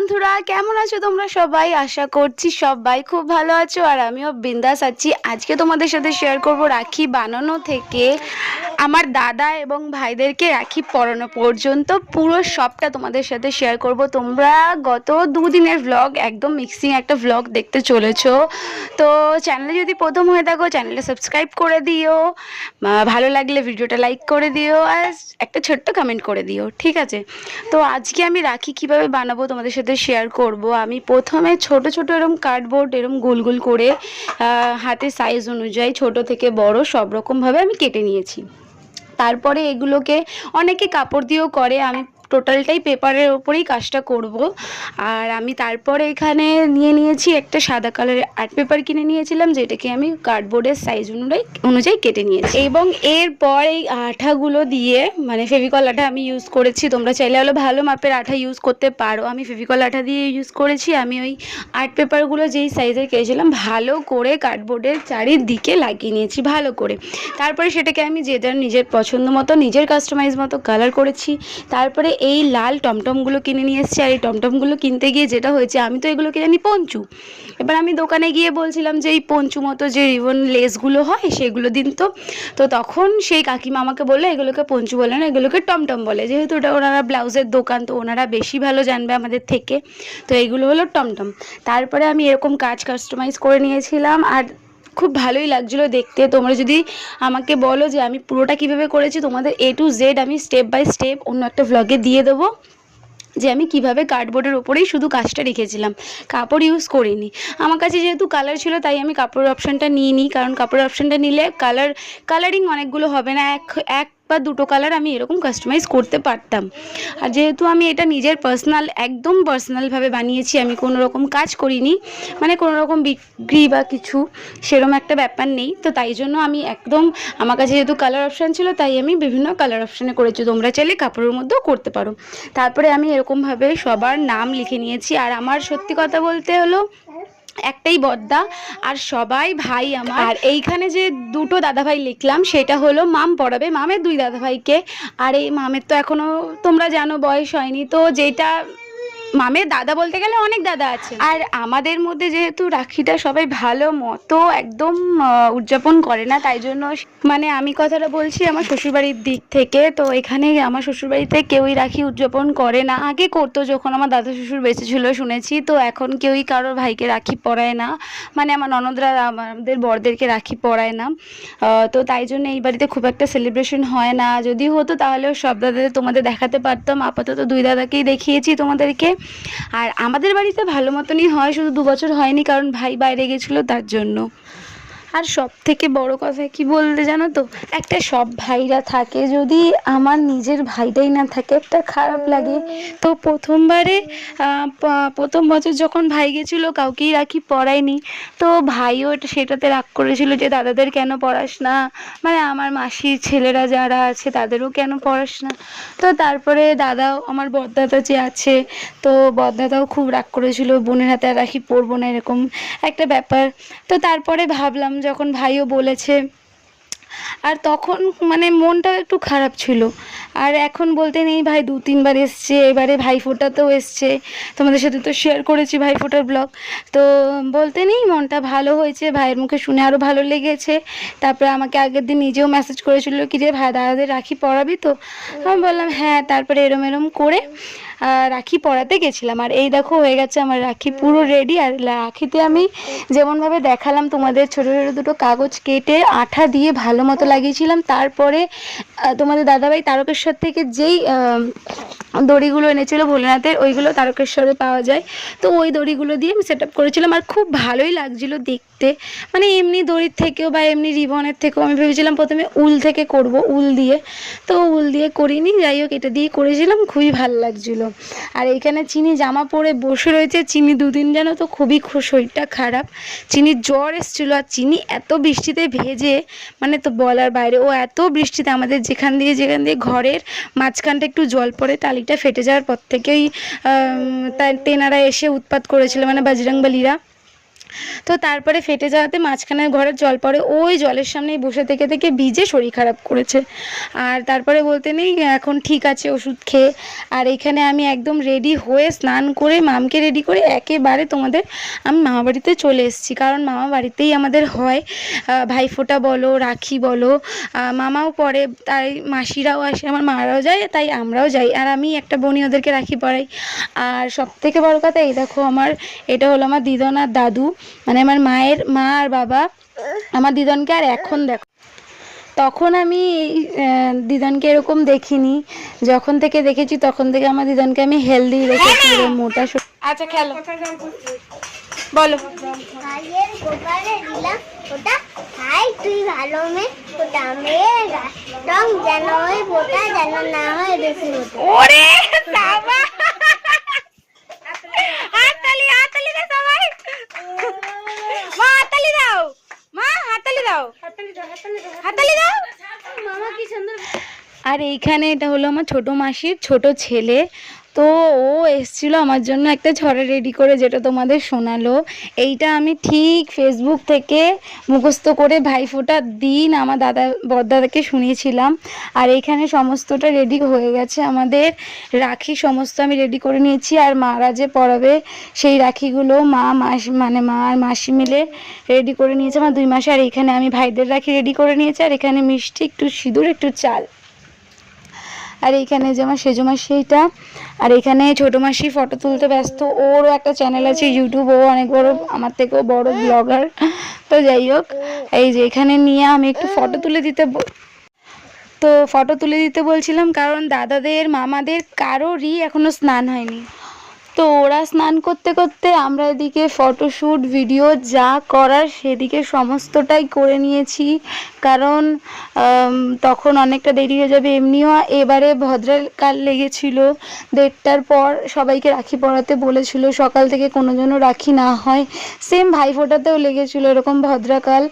বন্ধুরা, কেমন আছো তোমরা সবাই? আশা করছি সবাই খুব ভালো আছো আর আমিও বিন্দাস আছি। আজকে তোমাদের সাথে শেয়ার করব রাখি বানানো থেকে। আমার দাদা এবং ভাইদেরকে রাখি পরানো পর্যন্ত পুরো সবটা তোমাদের সাথে শেয়ার করব। তোমরা গত দুদিনের ভ্লগ একদম মিক্সিং একটা ভ্লগ দেখতে চলেছো। তো চ্যানেলে যদি প্রথম হয়ে থাকো চ্যানেলে সাবস্ক্রাইব করে দিও। ভালো লাগলে ভিডিওটা লাইক করে দিও আর একটা ছোট্ট কমেন্ট করে দিও, ঠিক আছে? তো আজকে আমি রাখি কীভাবে বানাবো তোমাদের সাথে শেয়ার করব। আমি প্রথমে ছোট ছোট এরম কার্ডবোর্ড এরম গোল গোল করে হাতে সাইজ অনুযায়ী ছোট থেকে বড় সব রকমভাবে আমি কেটে নিয়েছি। তারপরে এগুলোকে অনেকে কাপড় দিয়েও করে, আমি টোটালটাই পেপারের ওপরেই কাজটা করব। আর আমি তারপরে এখানে নিয়ে নিয়েছি একটা সাদা কালারের আর্ট পেপার কিনে নিয়েছিলাম, যেটাকে আমি কার্ডবোর্ডের সাইজ অনুযায়ী অনুযায়ী কেটে নিয়েছি। এবং এরপর এই আঠাগুলো দিয়ে মানে ফেভিকল আঠা আমি ইউজ করেছি। তোমরা চাইলে হলো ভালো মাপের আঠা ইউজ করতে পারো। আমি ফেভিকল আঠা দিয়ে ইউজ করেছি। আমি ওই আর্ট পেপারগুলো যেই সাইজের কেটেছিলাম, ভালো করে কার্ডবোর্ডের চারিদিকে লাগিয়ে নিয়েছি, ভালো করে। তারপরে সেটাকে আমি যে যার নিজের পছন্দ মতো, নিজের কাস্টমাইজ মতো কালার করেছি। তারপরে এই লাল টমটমগুলো কিনে নিয়ে এসেছি আর এই টমটমগুলো কিনতে গিয়ে যেটা হয়েছে, আমি তো এগুলোকে জানি পঞ্চু। এবার আমি দোকানে গিয়ে বলছিলাম যে এই পঞ্চু মতো যে রিবন লেসগুলো হয় সেগুলো দিন তো। তো তখন সেই কাকিমা আমাকে বলল, এগুলোকে পঞ্চু বলে না, এগুলোকে টমটম বলে। যেহেতু ওটা ওনারা ব্লাউজের দোকান, তো ওনারা বেশি ভালো জানবে আমাদের থেকে। তো এইগুলো হলো টমটম। তারপরে আমি এরকম কাজ কাস্টমাইজ করে নিয়েছিলাম আর খুব ভালোই লাগছিল দেখতে। তোমরা যদি আমাকে বলো যে আমি পুরোটা কীভাবে করেছি, তোমাদের এ টু জেড আমি স্টেপ বাই স্টেপ অন্য একটা ব্লগে দিয়ে দেবো। যে আমি কীভাবে কার্ডবোর্ডের ওপরেই শুধু কাজটা রেখেছিলাম, কাপড় ইউজ করিনি। আমার কাছে যেহেতু কালার ছিল, তাই আমি কাপড়ের অপশানটা নিয়ে নিই কারণ কাপড়ের অপশানটা নিলে কালার কালারিং অনেকগুলো হবে না। এক এক বা দুটো কালার আমি এরকম কাস্টমাইজ করতে পারতাম। আর যেহেতু আমি এটা নিজের পার্সোনাল একদম পার্সোনালভাবে বানিয়েছি, আমি কোনো রকম কাজ করিনি মানে কোনো রকম বিক্রি বা কিছু সেরকম একটা ব্যাপার নেই। তো তাই জন্য আমি একদম, আমার কাছে যেহেতু কালার অপশান ছিল, তাই আমি বিভিন্ন কালার অপশানে করেছি। তোমরা চাইলে কাপড়ের মধ্যেও করতে পারো। তারপরে আমি এরকমভাবে সবার নাম লিখে নিয়েছি। আর আমার সত্যি কথা বলতে হলো একটাই বদ্দা। আর সবাই ভাই আমার। আর এইখানে যে দুটো দাদাভাই লিখলাম, সেটা হলো মাম পড়াবে মামের দুই দাদাভাইকে। আর এই মামের তো এখনও তোমরা জানো বয়স হয়নি, তো যেটা মামের দাদা বলতে গেলে অনেক দাদা আছে। আর আমাদের মধ্যে যেহেতু রাখিটা সবাই ভালো মতো একদম উদযাপন করে না তাই জন্য মানে আমি কথাটা বলছি আমার শ্বশুরবাড়ির দিক থেকে তো এখানে আমার শ্বশুরবাড়িতে কেউই রাখি উদযাপন করে না। আগে করতো যখন আমার দাদা শ্বশুর বেঁচে ছিল শুনেছি তো এখন কেউই কারোর ভাইকে রাখি পরায় না। মানে আমার ননদরা আমাদের বরদেরকে রাখি পরায় না। তো তাই জন্য এই বাড়িতে খুব একটা সেলিব্রেশন হয় না। যদি হতো তাহলেও সব দাদাদের তোমাদের দেখাতে পারতাম। আপাতত দুই দাদাকেই দেখিয়েছি তোমাদেরকে। আর আমাদের বাড়িতে ভালো মতনই হয়, শুধু দু বছর হয়নি কারণ ভাই বাইরে গেছিল তার জন্য। আর সব থেকে বড় কথা কি বলতে জানো তো? একটা সব ভাইরা থাকে, যদি আমার নিজের ভাইটাই না থাকে, একটা খারাপ লাগে। তো প্রথমবারে প্রথম বছর যখন ভাই গেছিল, কাউকেই রাখি পড়ায়নি। তো ভাইও সেটাতে রাগ করেছিল যে, দাদাদের কেন পড়াস না? মানে আমার মাসির ছেলেরা যারা আছে, তাদেরও কেন পড়াস না? তো তারপরে দাদাও, আমার বড়দাদা যে আছে, তো বড়দাদাও খুব রাগ করেছিল, বোনের হাতে আর রাখি পরবো না, এরকম একটা ব্যাপার। তো তারপরে ভাবলাম যখন ভাইও বলেছে আর তখন মানে মনটা একটু খারাপ ছিল। আর এখন বলতে নেই, ভাই দু তিনবার এসছে, এবারে ভাইফোঁটাতেও এসছে। তোমাদের সাথে তো শেয়ার করেছি ভাইফোঁটার ব্লগ তো বলতে নেই, মনটা ভালো হয়েছে, ভাইয়ের মুখে শুনে আরও ভালো লেগেছে। তারপরে আমাকে আগের দিন নিজেও মেসেজ করেছিল কি যে, ভাই, দাদাদের রাখি পড়াবি তো? আমি বললাম হ্যাঁ তারপরে এরম এরম করে রাখি পরাতে গেছিলাম। আর এই দেখো হয়ে গেছে আমার রাখি পুরো রেডি আর রাখিতে আমি যেমনভাবে দেখালাম তোমাদের ছোটো ছোটো দুটো কাগজ কেটে আঠা দিয়ে ভালো মতো লাগিয়েছিলাম। তারপরে তোমাদের দাদাভাই তারকেশ্বর থেকে যেই দড়িগুলো এনেছিল ভোলেনাথের, ওইগুলো তারকেশ্বরে পাওয়া যায়। তো ওই দড়িগুলো দিয়ে আমি সেট করেছিলাম আর খুব ভালোই লাগছিল দেখতে। মানে এমনি দড়ির থেকেও বা এমনি রিবনের থেকেও আমি ভেবেছিলাম প্রথমে উল থেকে করব, উল দিয়ে। তো উল দিয়ে করিনি, যাই হোক এটা দিয়ে করেছিলাম, খুবই ভালো লাগছিল। আর এইখানে চিনি জামা পরে বসে রয়েছে, চিনি দুদিন যেন তো খুবই শরীরটা খারাপ। চিনির জ্বর এসেছিল আর চিনি এত বৃষ্টিতে ভেজে মানে তো বলার বাইরে, ও এত বৃষ্টিতে আমাদের যেখান দিয়ে যেখান দিয়ে ঘরের মাঝখানটা একটু জল পড়ে, টালিটা ফেটে যাওয়ার পর থেকেই তেনারা এসে উৎপাত করেছিল মানে বাজরাংবালিরা তো তারপরে ফেটে যাওয়াতে মাঝখানে ঘরের জল পড়ে, ওই জলের সামনেই বসে থেকে থেকে ভিজে শরীর খারাপ করেছে। আর তারপরে বলতে নেই, এখন ঠিক আছে ওষুধ খেয়ে। আর এখানে আমি একদম রেডি হয়ে স্নান করে, মামকে রেডি করে একেবারে তোমাদের আমি মামা বাড়িতে চলে এসেছি। কারণ মামা বাড়িতেই আমাদের হয়। ভাইফোঁটা বলো, রাখি বলো মামাও পরে তাই মাসিরাও আসে, আমার মারাও যায়, তাই আমরাও যাই। আর আমি একটা বোনই ওদেরকে রাখি পরাই আর সব থেকে বড় কথা এই দেখো, আমার এটা হলো আমার দিদন আর দাদু। মানে আমার মায়ের মা আর বাবা আমার দিদনকে আর এখন দেখো। তখন আমি দিদনকে এরকম দেখিনি। যখন থেকে দেখেছি তখন থেকে আমার দিদনকে আমি হেলদি রেখেছি মোটা সো- আচ্ছা খেলো। বলো। ভাইয়ের গোপালে দিলাম ওটা। খাই তুই ভালো মেয়ে। ওটা মেয়ে রং যেন ওই ফোটা যেন না হয় বেশি ওরে বাবা হাততালি হাততালি দে সবাই মা হাততালি দাও মা হাততালি দাও হাততালি দাও মামা কি সুন্দর আর এইখানে এটা হলো আমার ছোট মাসির ছোট ছেলে। তো ও এসছিল আমার জন্য একটা ছড়া রেডি করে যেটা তোমাদের শোনালো। এইটা আমি ঠিক ফেসবুক থেকে মুখস্থ করে ভাইফোঁটার দিন আমার দাদা, বড়দাদাকে শুনিয়েছিলাম। আর এইখানে সমস্তটা রেডি হয়ে গেছে আমাদের। রাখি সমস্ত আমি রেডি করে নিয়েছি আর মারা যে পড়াবে সেই রাখিগুলো মা, মাস মানে মা আর মাসি মিলে রেডি করে নিয়েছে। আমার দুই মাসে আর এখানে আমি ভাইদের রাখি রেডি করে নিয়েছি। আর এখানে মিষ্টি, একটু সিঁদুর, একটু চাল। আর এইখানে যে আমার সেজো মাসিটা, আর এখানে ছোট মাসি ফটো তুলতে ব্যস্ত। ওরও একটা চ্যানেল আছে ইউটিউব ও অনেক বড়, আমার থেকেও বড় ব্লগার তো যাই হোক, এই যে এখানে নিয়ে আমি একটু ফটো তুলে দিতে তো ফটো তুলে দিতে বলছিলাম কারণ দাদাদের, মামাদের কারোরই এখনও স্নান হয়নি। তো ওরা স্নান করতে করতে আমরা এদিকে ফটোশ্যুট, ভিডিও যা করার সেদিকে সমস্তটাই করে নিয়েছি। কারণ তখন অনেকটা দেরি হয়ে যাবে। এমনিও এবারে ভদ্রকাল লেগেছিল। দেড়টার পর সবাইকে রাখি পরাতে বলেছিল, সকাল থেকে কোনো জন্য রাখি না হয়। সেম ভাইফোঁটাতেও লেগেছিল এরকম ভদ্রাকাল।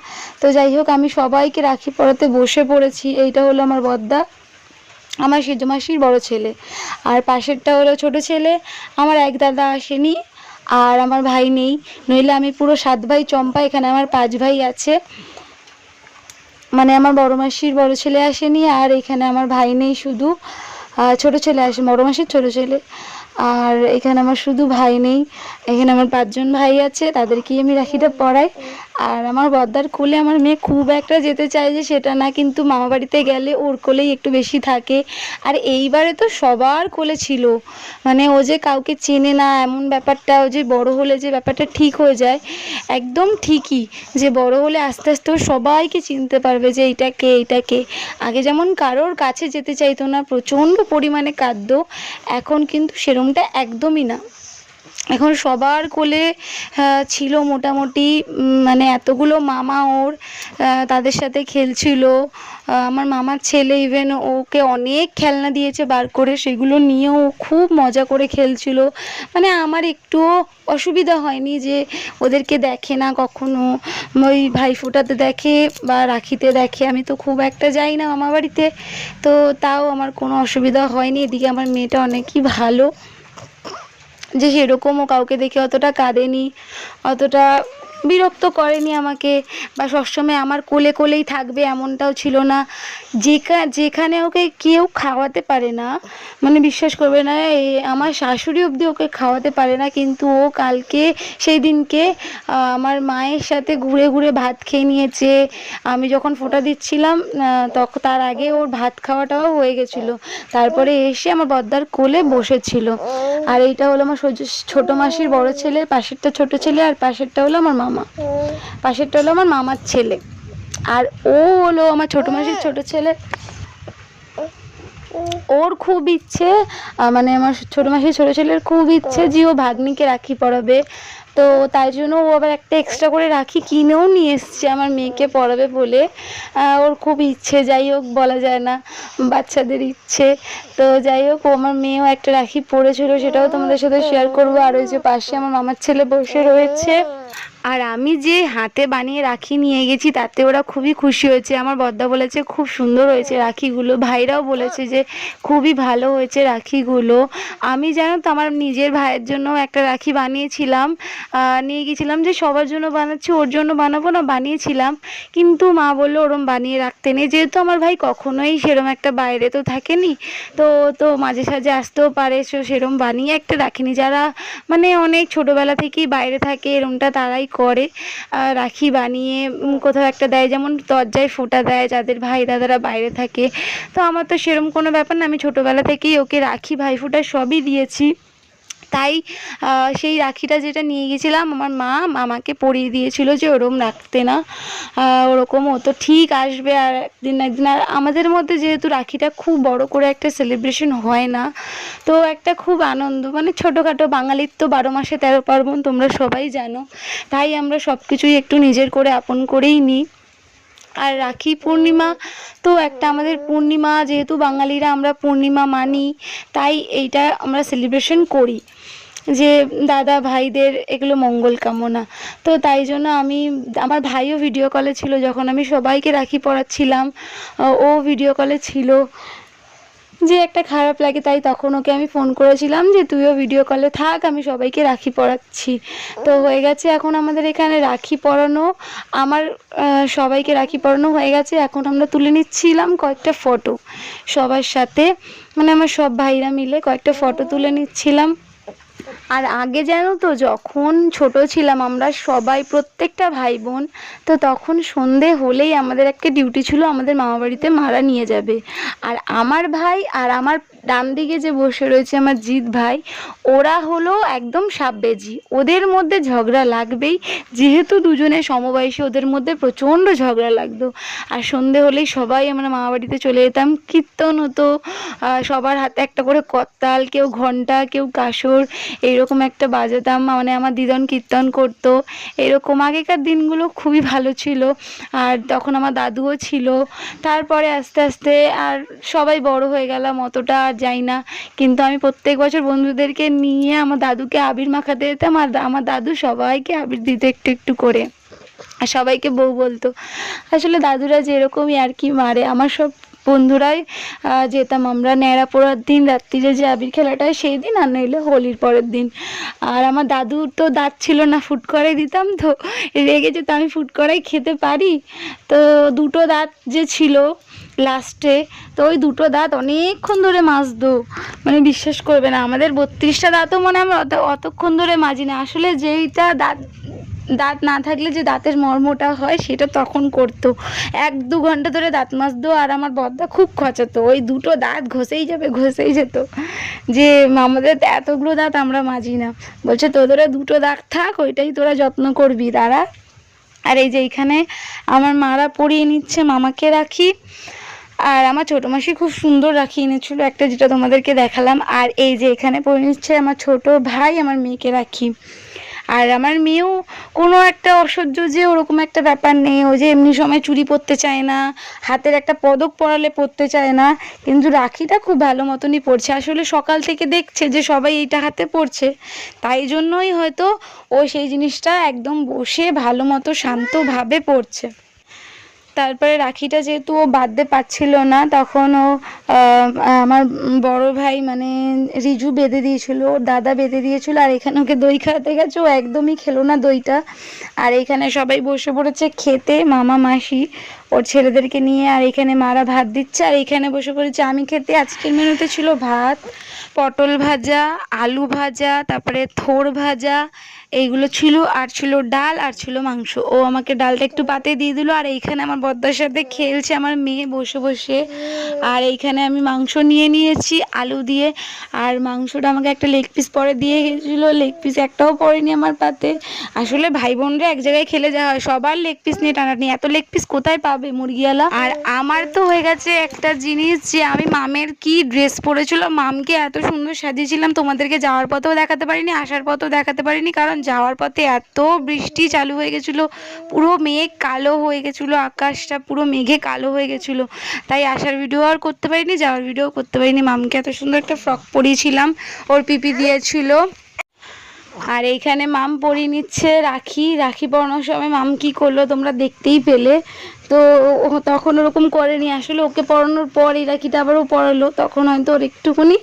তো যাই হোক, আমি সবাইকে রাখি পরাতে বসে পড়েছি। এইটা হলো আমার বদ্দা। আমার সেজো মাসির বড় ছেলে। আর পাশেরটা হলো ছোট ছেলে, আমার এক দাদা আসেনি, আর আমার ভাই নেই। নইলে আমি পুরো সাত ভাই চম্পা, এখানে আমার পাঁচ ভাই আছে। মানে আমার বড় মাসির বড় ছেলে আসেনি, আর এখানে আমার ভাই নেই শুধু। ছোট ছেলে আসে, বড় মাসির ছোট ছেলে। আর এখানে আমার শুধু ভাই নেই, এখানে আমার পাঁচজন ভাই আছে, তাদেরকেই আমি রাখিটা পরাই আর আমার বদ্দার কোলে আমার মেয়ে খুব একটা যেতে চায় যে সেটা না, কিন্তু মামা বাড়িতে গেলে ওর কোলেই একটু বেশি থাকে। আর এইবারে তো সবার কোলে ছিল। মানে ও যে কাউকে চেনে না, এমন ব্যাপারটা, ও যে বড় হলে যে ব্যাপারটা ঠিক হয়ে যায়, একদম ঠিকই। যে বড় হলে আস্তে আস্তে ও সবাইকে চিনতে পারবে যে এইটা কে এইটা কে। আগে যেমন কারোর কাছে যেতে চাইতো না, প্রচণ্ড পরিমাণে কাঁদত, এখন কিন্তু সেরমটা একদমই না। এখন সবার কোলে ছিল মোটামুটি মানে এতগুলো মামা ওর তাদের সাথে খেলছিল। আমার মামার ছেলে ইভেন ওকে অনেক খেলনা দিয়েছে বার করে, সেগুলো নিয়েও খুব মজা করে খেলছিল। মানে আমার একটুও অসুবিধা হয়নি যে ওদেরকে দেখে না কখনো। ওই ভাইফোঁটাতে দেখে বা রাখিতে দেখে, আমি তো খুব একটা যাই না মামা বাড়িতে। তো তাও আমার কোনো অসুবিধা হয়নি। এদিকে আমার মেয়েটা অনেকই ভালো। যে সেরকমও কাউকে দেখে অতটা কাঁদেনি অতটা বিরক্ত করেনি আমাকে বা সবসময় আমার কোলে কোলেই থাকবে এমনটাও ছিল না। যেখা, যেখানে ওকে কেউ খাওয়াতে পারে না মানে বিশ্বাস করবে না আমার শাশুড়ি অবধি ওকে খাওয়াতে পারে না, কিন্তু ও কালকে সেই দিনকে আমার মায়ের সাথে ঘুরে ঘুরে ভাত খেয়ে নিয়েছে। আমি যখন ফোঁটা দিচ্ছিলাম তখন তার আগে ওর ভাত খাওয়াটাও হয়ে গেছিল। তারপরে এসে আমার বদ্দার কোলে বসেছিল। আর এইটা হলো আমার ছোট মাসির বড় ছেলে পাশেরটা ছোট ছেলে, আর পাশেরটা হলো আমার মামা। পাশেরটা হলো আমার মামার ছেলে। আর ও হলো আমার ছোট মাসির ছোট ছেলে। ওর খুব ইচ্ছে মানে আমার ছোট মাসির ছোট ছেলের খুব ইচ্ছে যে ও ভাগ্নিকে রাখি পড়াবে। তো তাই জন্য ও আবার একটা এক্সট্রা করে রাখি কিনেও নিয়ে এসছে, আমার মেয়েকে পড়াবে বলে। ওর খুব ইচ্ছে, যাই হোক বলা যায় না, বাচ্চাদের ইচ্ছে। তো যাই হোক, ও আমার মেয়েও একটা রাখি পরেছিল সেটাও তোমাদের সাথে শেয়ার করব। আর ওই যে পাশে আমার মামার ছেলে বসে রয়েছে। আর আমি যে হাতে বানিয়ে রাখি নিয়ে গেছি, তাতে ওরা খুবই খুশি হয়েছে। আমার বদ্দা বলেছে, খুব সুন্দর হয়েছে রাখিগুলো। ভাইরাও বলেছে যে, খুবই ভালো হয়েছে রাখিগুলো। আমি জানো তো আমার নিজের ভাইয়ের জন্য একটা রাখি বানিয়েছিলাম নিয়ে গেছিলাম যে, সবার জন্য বানাচ্ছি, ওর জন্য বানাবো না, বানিয়েছিলাম। কিন্তু মা বলল, ওরম বানিয়ে রাখতে নেই। যেহেতু আমার ভাই কখনোই সেরম একটা বাইরে তো থাকেনি, তো তো মাঝে সাঝে আসতেও পারে সেরম বানিয়ে একটা রাখিনি। যারা মানে অনেক ছোটোবেলা থেকেই বাইরে থাকে, এরমটা তারাই করে রাখি বানিয়ে কোথাও একটা দেয়, যেমন দরজায় ফোঁটা দেয় যাদের ভাই দাদারা বাইরে থাকে। তো আমার তো সেরম কোনো ব্যাপার না, আমি ছোটোবেলা থেকেই ওকে রাখি, ভাইফোঁটা সবই দিয়েছি। তাই সেই রাখিটা যেটা নিয়ে গেছিলাম, আমার মা আমাকে পরিয়ে দিয়েছিল যে ওরম রাখতে না। ওরকম ও তো ঠিক আসবে আর একদিন না একদিন। আর আমাদের মধ্যে যেহেতু রাখিটা খুব বড় করে একটা সেলিব্রেশন হয় না, তো একটা খুব আনন্দ। মানে ছোটোখাটো বাঙালির তো বারো মাসে তেরো পার্বণ, তোমরা সবাই জানো। তাই আমরা সব কিছুই একটু নিজের করে আপন করেই নিই। আর রাখি পূর্ণিমা তো একটা আমাদের পূর্ণিমা, যেহেতু বাঙালিরা আমরা পূর্ণিমা মানি, তাই এইটা আমরা সেলিব্রেশন করি। যে দাদা ভাইদের এগুলো মঙ্গল কামনা। তো তাই জন্য আমি, আমার ভাইও ভিডিও কলে ছিল, যখন আমি সবাইকে রাখি পড়াচ্ছিলাম ও ভিডিও কলে ছিল। যে একটা খারাপ লাগে তাই তখন ওকে আমি ফোন করেছিলাম যে, তুইও ভিডিও কলে থাক, আমি সবাইকে রাখি পড়াচ্ছি তো হয়ে গেছে, এখন আমাদের এখানে রাখি পরানো, আমার সবাইকে রাখি পরানো হয়ে গেছে। এখন আমরা তুলে নিচ্ছিলাম কয়েকটা ফটো সবার সাথে। মানে আমার সব ভাইরা মিলে কয়েকটা ফটো তুলে নিচ্ছিলাম। আর আগে জানো তো, যখন ছোট ছিলাম আমরা সবাই, প্রত্যেকটা ভাই বোন তো তখন সন্ধে হলেই আমাদের একটা ডিউটি ছিল, আমাদের মামা বাড়িতে মারা নিয়ে যাবে। আর আমার ভাই আর আমার ডান দিকে যে বসে রয়েছে আমার জিৎ ভাই, ওরা হলো একদম সাববেজি ওদের মধ্যে ঝগড়া লাগবেই, যেহেতু দুজনে সমবয়সী, ওদের মধ্যে প্রচণ্ড ঝগড়া লাগতো। আর সন্ধে হলেই সবাই আমরা মামা বাড়িতে চলে যেতাম, কীর্তন হতো সবার হাতে একটা করে করতাল কেউ ঘণ্টা কেউ কাসর এইরকম একটা বাজাতাম মানে আমার দিদন কীর্তন করতো। এরকম আগেকার দিনগুলো খুবই ভালো ছিল। আর তখন আমার দাদুও ছিল। তারপরে আস্তে আস্তে আর সবাই বড় হয়ে গেলাম, অতটা আর যাই না। কিন্তু আমি প্রত্যেক বছর বন্ধুদেরকে নিয়ে আমার দাদুকে আবির মাখাতে যেতাম আর আমার দাদু সবাইকে আবির দিত একটু একটু করে। আর সবাইকে বউ বলতো। আসলে দাদুরা যেরকমই আর কি মারে, আমার সব বন্ধুরাই যেতাম আমরা ন্যাড়া পোড়ার দিন, রাত্রিরে যে আবির খেলাটা হয় সেই দিন, আর নইলে হোলির পরের দিন। আর আমার দাদুর তো দাঁত ছিল না, ফুট করাই দিতাম তো। রেগে যেত, আমি ফুট করাই খেতে পারি। তো দুটো দাঁত যে ছিল লাস্টে, তো ওই দুটো দাঁত অনেকক্ষণ ধরে মাজতো। মানে বিশ্বাস করবে না, আমাদের বত্রিশটা দাঁতও মনে আমরা অত, অতক্ষণ ধরে মাজি না আসলে যেইটা দাঁত দাঁত না থাকলে যে দাঁতের মর্মটা হয় সেটা তখন করতো। এক দু ঘণ্টা ধরে দাঁত মাজতো আর আমার বদ্দা খুব খচাতো। ওই দুটো দাঁত ঘষেই যাবে, ঘষেই যেত। যে আমাদের এতগুলো দাঁত আমরা মাজি না। বলছে তোদের দুটো দাঁত থাক, ওইটাই তোরা যত্ন করবি তারা আর এই যে এইখানে আমার মারা পরিয়ে নিচ্ছে মামাকে রাখি। আর আমার ছোটো মাসি খুব সুন্দর রাখি এনেছিল, একটা যেটা তোমাদেরকে দেখালাম। আর এই যে এখানে পরে নিচ্ছে আমার ছোট ভাই, আমার মেয়েকে রাখি। আর আমার মেয়েও কোনো একটা অসহ্য যে ওরকম একটা ব্যাপার নেই ও যে এমনি সময় চুরি পরতে চায় না, হাতের একটা পদক পরালে পরতে চায় না, কিন্তু রাখিটা খুব ভালো মতনই পড়ছে আসলে সকাল থেকে দেখছে যে সবাই এইটা হাতে পড়ছে তাই জন্যই হয়তো ও সেই জিনিসটা একদম বসে ভালো মতো শান্তভাবে পড়ছে তারপরে রাখিটা যেহেতু ও বাঁধতে পারছিল না, তখন ও আমার বড় ভাই মানে রিজু বেঁধে দিয়েছিল, ওর দাদা বেঁধে দিয়েছিল, আর এখানে ওকে দই খাওয়াতে গেছে, ও একদমই খেলো না দইটা। আর এখানে সবাই বসে পড়েছে খেতে, মামা, মাসি, ওর ছেলেদেরকে নিয়ে, আর এখানে মারা ভাত দিচ্ছে, আর এখানে বসে পড়েছে আমি খেতে। আজকের মেনুতে ছিল ভাত, পটল ভাজা, আলু ভাজা, তারপরে থোর ভাজা এইগুলো ছিল, আর ছিল ডাল, আর ছিল মাংস। ও আমাকে ডালটা একটু পাতে দিয়ে দিল, আর এইখানে আমার বদ্দার সাথে খেলছে আমার মেয়ে বসে বসে। আর এইখানে আমি মাংস নিয়ে নিয়েছি, আলু দিয়ে। আর মাংসটা আমাকে একটা লেগ পিস পরে দিয়ে গেছিল লেগ পিস একটাও পড়েনি আমার পাতে। আসলে ভাই বোনরা এক জায়গায় খেলে যাওয়া হয়, সবার লেগ পিস নিয়ে টানাটানি। এত লেগ পিস কোথায় পাবে মুরগিওয়ালা? আর আমার তো হয়ে গেছে একটা জিনিস যে আমি মামের কি ড্রেস পরেছিল মামকে এত সুন্দর সাজিয়েছিলাম, তোমাদেরকে যাওয়ার পথেও দেখাতে পারিনি, আসার পথেও দেখাতে পারিনি, কারণ যাওয়ার পথে এত বৃষ্টি চালু হয়ে গেছিল, পুরো মেঘ কালো হয়ে গেছিল, আকাশটা পুরো মেঘে কালো হয়ে গেছিল। তাই আসার ভিডিও আর করতে পারিনি, যাওয়ার ভিডিও করতে পারিনি। মামকে এত সুন্দর একটা ফ্রক পরিয়েছিলাম, ওর পিপি দিয়েছিল। আর এইখানে মাম পরিয়ে নিচ্ছে রাখি। রাখি পরানোর সময় মাম কি করল, তোমরা দেখতেই পেলে। তো তখন ওরকম করেনি। আসলে ওকে পড়ানোর পর এই রাখিটা আবারও পড়ালো। তখন হয়তো ওর একটুখানি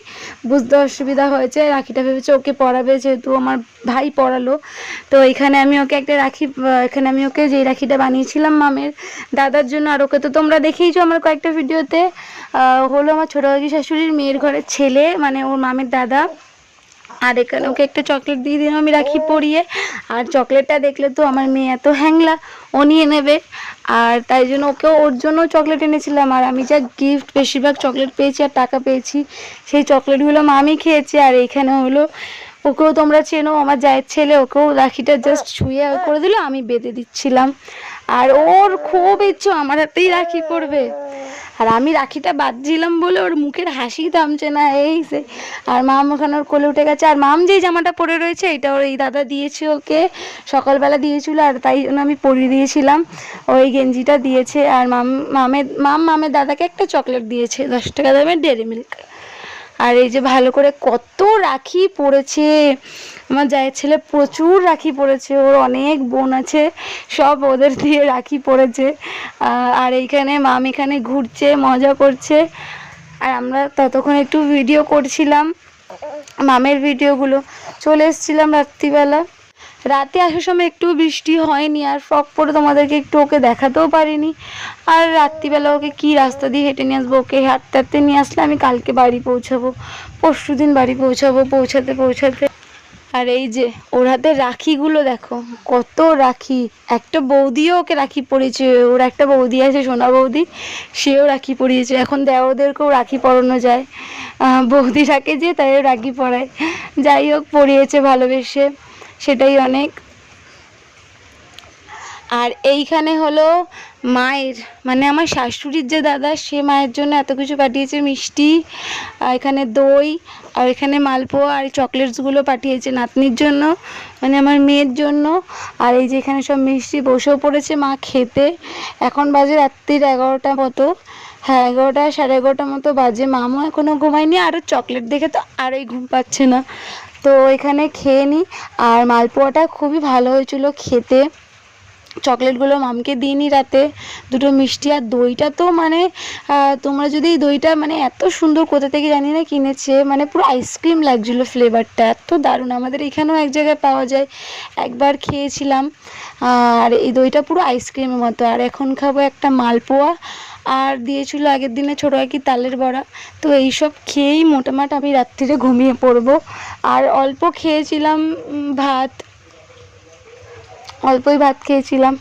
বুঝতে অসুবিধা হয়েছে। রাখিটা ভেবেছে ওকে পড়াবে, যেহেতু আমার ভাই পড়ালো। তো এখানে আমি ওকে একটা রাখি, এখানে আমি ওকে যেই রাখিটা বানিয়েছিলাম মামের, দাদার জন্য। আর ওকে তো তোমরা দেখেইছো আমার কয়েকটা ভিডিওতে। হলো আমার ছোটো কাকি শাশুড়ির মেয়ের ঘরের ছেলে মানে ওর মামের দাদা। আর এখানে ওকে একটা চকলেট দিয়ে দিলাম, আমি রাখি পরিয়ে। আর চকলেটটা দেখলে তো আমার মেয়ে এত হ্যাংলা, ও নিয়ে নেবে। আর তাই জন্য ওকে ওর জন্য চকলেট এনেছিলাম। আর আমি যা গিফট বেশিরভাগ চকলেট পেয়েছি আর টাকা পেয়েছি, সেই চকলেটগুলো আমি খেয়েছি। আর এইখানে হলো, ওকেও তোমরা চেনো, আমার জায়ের ছেলে, ওকেও রাখিটা জাস্ট ছুঁয়ে করে দিল, আমি বেঁধে দিচ্ছিলাম। আর ওর খুব ইচ্ছে, আমার হাতেই রাখি পড়বে। আর আমি রাখিটা বাঁধছিলাম বলে ওর মুখের হাসি থামছে না, এই সে আর মাম ওখানে ওর কোলে উঠে গেছে। আর মাম যেই জামাটা পরে রয়েছে, এটা ওর এই দাদা দিয়েছে ওকে। সকালবেলা দিয়েছিল আর তাই জন্য আমি পরিয়ে দিয়েছিলাম। ওই গেঞ্জিটা দিয়েছে। আর মাম, মামের মাম মামের দাদাকে একটা চকলেট দিয়েছে, দশ টাকা দামের ডেরি মিল্ক আর এই যে ভালো করে কত রাখি পড়েছে। আমার জায়ের ছেলে প্রচুর রাখি পড়েছে, ওর অনেক বোন আছে, সব ওদের দিয়ে রাখি পড়েছে। আর এইখানে মাম এখানে ঘুরছে, মজা করছে। আর আমরা ততক্ষণ একটু ভিডিও করছিলাম, মামের ভিডিওগুলো চলে এসেছিলাম রাত্রিবেলা। রাতে আসার সময় একটু বৃষ্টি হয়নি আর ফ্রক পরে তোমাদেরকে একটু ওকে দেখাতেও পারিনি। আর রাত্রিবেলা ওকে কি রাস্তা দিয়ে হেঁটে নিয়ে আসব, ওকে হাঁটতে হাঁটতে নিয়ে আসলে আমি কালকে বাড়ি পৌঁছাবো। পরশু দিন বাড়ি পৌঁছাবো, পৌঁছাতে পৌঁছাতে। আর এই যে, ওর হাতে রাখিগুলো দেখো, কত রাখি। একটা বৌদিও ওকে রাখি পরিয়েছে ওর একটা বৌদি আছে, সোনা বৌদি, সেও রাখি পরিয়েছে এখন দেওরদেরকেও রাখি পরানো যায়। বৌদি রাখে যে তাই রাখি পরায়। যাই হোক, পরিয়েছে, ভালোবেসে। সেটাই অনেক। আর এইখানে হলো মায়ের মানে আমার শাশুড়ির যে দাদা, সে মায়ের জন্য এত কিছু পাঠিয়েছে, মিষ্টি, আর এখানে দই, আর এখানে মালপোয়া, আর চকলেটসগুলো পাঠিয়েছে নাতনির জন্য মানে আমার মেয়ের জন্য। আর এই যে এখানে সব মিষ্টি বসেও পড়েছে মা খেতে। এখন বাজে রাত্রির এগারোটা মতো। হ্যাঁ এগারোটা সাড়ে এগারোটার মতো বাজে। মামও এখনও ঘুমায়নি, আরও চকলেট দেখে তো আরোই ঘুম পাচ্ছে না। তো এখানে খেয়ে নিই আর মালপোয়াটা খুবই ভালো হয়েছিল খেতে। চকলেটগুলো মামকে দিইনি রাতে। দুটো মিষ্টি আর দইটা তো মানে তোমরা যদি দইটা মানে এত সুন্দর কোথা থেকে জানি না কিনেছে মানে পুরো আইসক্রিম লাগছিল ফ্লেভারটা এত দারুণ। আমাদের এখানেও এক জায়গায় পাওয়া যায়। একবার খেয়েছিলাম। আর এই দইটা পুরো আইসক্রিমের মতো। আর এখন খাব একটা মালপোয়া। আর দিয়েছিল আগের দিনে ছোটো কি তালের বড়া। তো এইসব খেয়েই মোটামুটি আমি রাত্রিরে ঘুমিয়ে পড়ব। আর অল্প খেয়েছিলাম ভাত। অল্পই ভাত খেয়েছিলাম।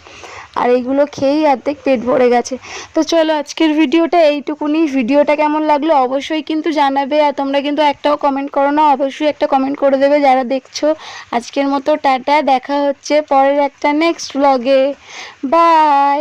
আর এইগুলো খেয়েই অর্ধেক পেট ভরে গেছে। তো চলো আজকের ভিডিওটা এইটুকুনি। ভিডিওটা কেমন লাগল অবশ্যই কিন্তু জানাবে। আর তোমরা কিন্তু একটাও কমেন্ট করো না, অবশ্যই একটা কমেন্ট করে দেবে যারা দেখছ। আজকের মতো টাটা, দেখা হচ্ছে পরের একটা নেক্সট ব্লগে বাই